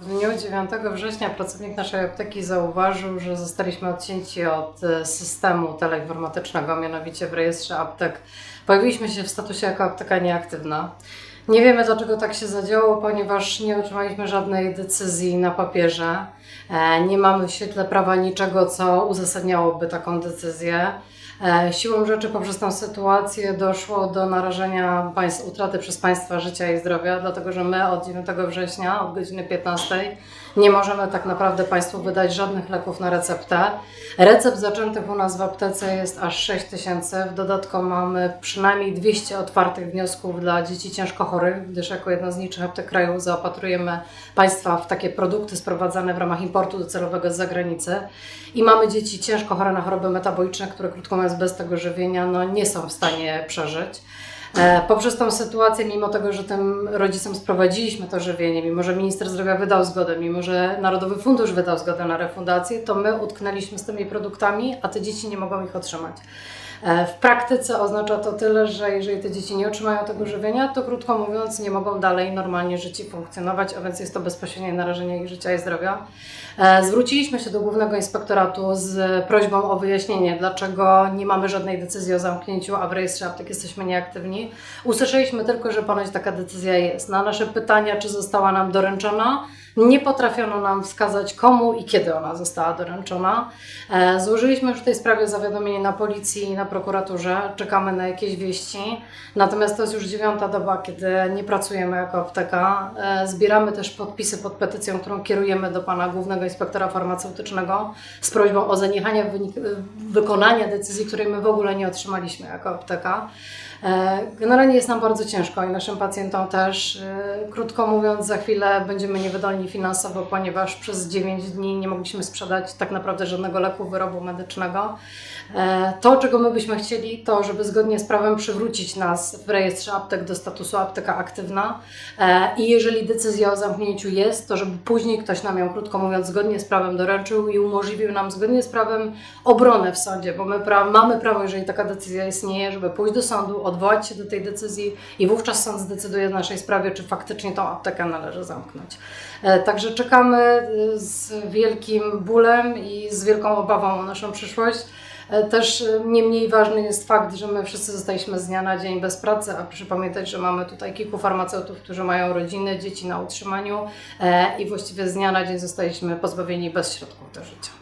W dniu 9 września pracownik naszej apteki zauważył, że zostaliśmy odcięci od e, systemu teleinformatycznego, mianowicie w rejestrze aptek. Pojawiliśmy się w statusie jako apteka nieaktywna. Nie wiemy dlaczego tak się zadziało, ponieważ nie otrzymaliśmy żadnej decyzji na papierze. E, Nie mamy w świetle prawa niczego, co uzasadniałoby taką decyzję. E, Siłą rzeczy poprzez tę sytuację doszło do narażenia państw, utraty przez państwa życia i zdrowia, dlatego że my od 9 września, od godziny 15 nie możemy tak naprawdę Państwu wydać żadnych leków na receptę. Recept zaczętych u nas w aptece jest aż 6 tysięcy. W dodatku mamy przynajmniej 200 otwartych wniosków dla dzieci ciężko chorych, gdyż jako jedna z niczych aptek kraju zaopatrujemy Państwa w takie produkty sprowadzane w ramach importu docelowego z zagranicy. I mamy dzieci ciężko chore na choroby metaboliczne, które krótko mówiąc bez tego żywienia no, nie są w stanie przeżyć. E, Poprzez tą sytuację, mimo tego, że tym rodzicom sprowadziliśmy to żywienie, mimo że minister zdrowia wydał zgodę, mimo że Narodowy Fundusz wydał zgodę na refundację, to my utknęliśmy z tymi produktami, a te dzieci nie mogą ich otrzymać. E, W praktyce oznacza to tyle, że jeżeli te dzieci nie otrzymają tego żywienia, to krótko mówiąc nie mogą dalej normalnie żyć i funkcjonować, a więc jest to bezpośrednie narażenie ich życia i zdrowia. E, Zwróciliśmy się do Głównego Inspektoratu z prośbą o wyjaśnienie, dlaczego nie mamy żadnej decyzji o zamknięciu, a w rejestrze aptek jesteśmy nieaktywni. Usłyszeliśmy tylko, że ponoć taka decyzja jest. Na nasze pytania, czy została nam doręczona, nie potrafiono nam wskazać komu i kiedy ona została doręczona. E, Złożyliśmy już w tej sprawie zawiadomienie na policji i na prokuraturze. Czekamy na jakieś wieści. Natomiast to jest już dziewiąta doba, kiedy nie pracujemy jako apteka. E, Zbieramy też podpisy pod petycją, którą kierujemy do pana głównego inspektora farmaceutycznego z prośbą o zaniechanie wykonania decyzji, której my w ogóle nie otrzymaliśmy jako apteka. E, Generalnie jest nam bardzo ciężko i naszym pacjentom też. Krótko mówiąc, za chwilę będziemy niewydolni finansowo, ponieważ przez 9 dni nie mogliśmy sprzedać tak naprawdę żadnego leku, wyrobu medycznego. E, To, czego my byśmy chcieli, to żeby zgodnie z prawem przywrócić nas w rejestrze aptek do statusu apteka aktywna E, i jeżeli decyzja o zamknięciu jest, to żeby później ktoś nam ją, krótko mówiąc, zgodnie z prawem doręczył i umożliwił nam zgodnie z prawem obronę w sądzie, bo my pra- mamy prawo, jeżeli taka decyzja istnieje, żeby pójść do sądu, odwołać się do tej decyzji i wówczas sąd zdecyduje w naszej sprawie, czy faktycznie tą aptekę należy zamknąć. E, Także czekamy y, z wielkim bólem i z wielką obawą o naszą przyszłość. E, Też e, nie mniej ważny jest fakt, że my wszyscy zostaliśmy z dnia na dzień bez pracy, a proszę pamiętać, że mamy tutaj kilku farmaceutów, którzy mają rodziny, dzieci na utrzymaniu e, i właściwie z dnia na dzień zostaliśmy pozbawieni bez środków do życia.